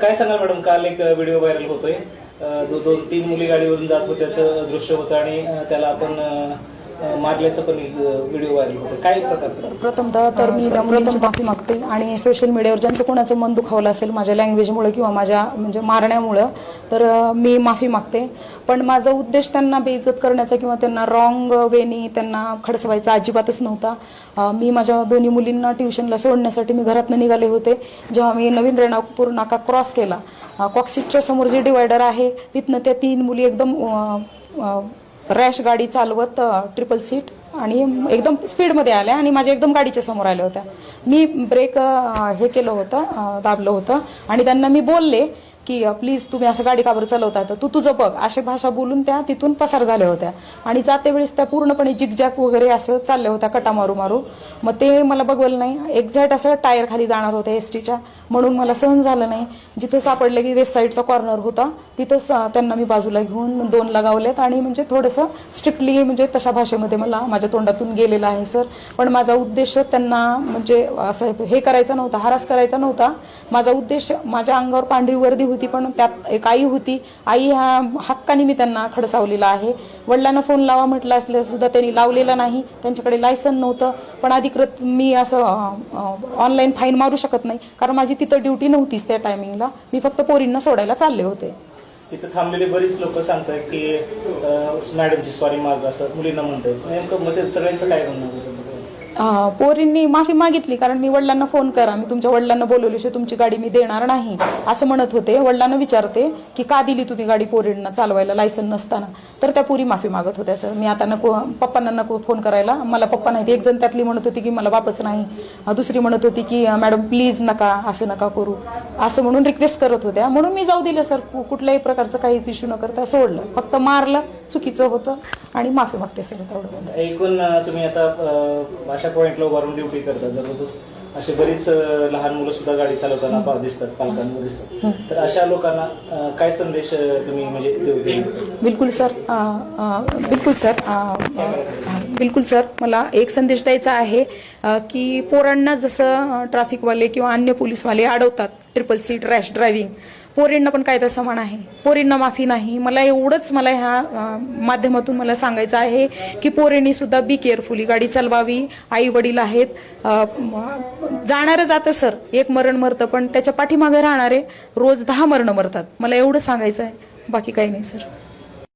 काय सांगाल मॅडम? काल एक व्हिडिओ व्हायरल होतोय. दोन तीन मुली गाडीवरून जात होत्याचं दृश्य होतं आणि त्याला आपण मारल्याचं पण व्हिडिओ व्हायरल होतं. काय प्रकारचं? प्रथमतः तर मी त्या मुलींची माफी मागते आणि सोशल मीडियावर ज्यांचं कोणाचं मन दुखावलं असेल माझ्या लँग्वेजमुळे किंवा माझ्या म्हणजे मारण्यामुळं तर मी माफी मागते. पण माझा उद्देश त्यांना बेइज्जत करण्याचा किंवा त्यांना रॉंग वेनी त्यांना खडसवायचा अजिबातच नव्हता. मी माझ्या दोन्ही मुलींना ट्युशनला सोडण्यासाठी मी घरातनं निघाले होते. जेव्हा मी नवीन रेणापूर नाका क्रॉस केला कॉक्सिटच्या समोर जे डिवायडर आहे तिथनं त्या तीन मुली एकदम रॅश गाडी चालवत ट्रिपल सीट आणि एकदम स्पीडमध्ये आल्या आणि माझ्या एकदम गाडीच्या समोर आल्या होत्या. मी ब्रेक हे केलं होतं दाबलं होतं आणि त्यांना मी बोलले की प्लीज तुम्ही असं गाडी काबर चालवता तर तू तुझं बघ. अशी भाषा बोलून त्या तिथून पसार झाल्या होत्या. आणि जाते वेळेस त्या पूर्णपणे जिगजॅक वगैरे असं चालल्या होत्या कटा मारू मारू. मग ते मला बघवलं नाही. एक्झॅक्ट असं टायर खाली जाणार होत्या एस टीच्या म्हणून मला सहन झालं नाही. जिथे सापडलं की वेस्ट साईडचा कॉर्नर होता तिथंच त्यांना मी बाजूला घेऊन दोन लगावलेत. आणि म्हणजे थोडंसं स्ट्रिक्टली म्हणजे तशा भाषेमध्ये मला माझ्या तोंडातून गेलेलं आहे सर. पण माझा उद्देश त्यांना म्हणजे असं हे करायचा नव्हता हरास करायचा नव्हता. माझा उद्देश माझ्या अंगावर पांढरी वर्दी होती पण त्यात एक आई होती. आई ह्या हक्काने मी त्यांना खडसावलेला आहे. वडिलांना फोन लावा म्हटलं असलं सुद्धा त्यांनी लावलेला नाही. त्यांच्याकडे लायसन नव्हतं. पण अधिकृत मी असं ऑनलाईन फाईन मारू शकत नाही. कारण माझी तिथं ड्युटी नव्हतीच त्या टायमिंगला मी फक्त पोरींना सोडायला चालले होते. तिथं थांबलेले बरीच लोक सांगतात की मॅडमची सॉरी मार्ग असतात मुलींना म्हणतात नेमकं मग ते सगळ्यांचं काय म्हणणं अं, पोरींनी माफी मागितली कारण मी वडिलांना फोन करा मी तुमच्या वडिलांना बोलवल्याशिवाय तुमची गाडी मी देणार नाही असं म्हणत होते. वडिलांना विचारते की का दिली तुम्ही गाडी पोरींना चालवायला लायसन नसताना? तर त्या पोरी माफी मागत होत्या सर मी आता नको पप्पांना नको फोन करायला. मला पप्पा नाही एक जण त्यातली म्हणत होती की मला बापच नाही. अं, दुसरी म्हणत होती की अं, मॅडम प्लीज नका असं नका करू. असं म्हणून रिक्वेस्ट करत होत्या. म्हणून मी जाऊ दिलं सर कु- कुठल्याही प्रकारचं काहीच इश्यू न करता सोडलं. फक्त मारलं चुकीचं होतं. आणि माफी मागते सर तेवढं. एकूण तुम्ही आता अशा पॉइंटला उभारून ड्युटी करता दररोजच असे बरीच लहान मुलं सुद्धा गाडी चालवताना दिसतात पालकांवर दिसतात. तर अशा लोकांना काय संदेश तुम्ही म्हणजे बिलकुल सर बिलकुल सर बिलकुल सर मला एक संदेश द्यायचा आहे की पोरांना जसं ट्रॅफिकवाले किंवा अन्य पोलीसवाले अडवतात ट्रिपल सीट रॅश ड्रायव्हिंग पोरींना पण कायदा समान आहे. पोरींना माफी नाही. मला एवढंच मला ह्या माध्यमातून मला सांगायचं आहे की पोरींनी सुद्धा बी केअरफुली गाडी चालवावी. आई वडील आहेत जाणारं जातं सर. एक मरण मरतं पण त्याच्या पाठीमागे राहणारे रोज दहा मरण मरतात. मला एवढं सांगायचं आहे. बाकी काही नाही सर.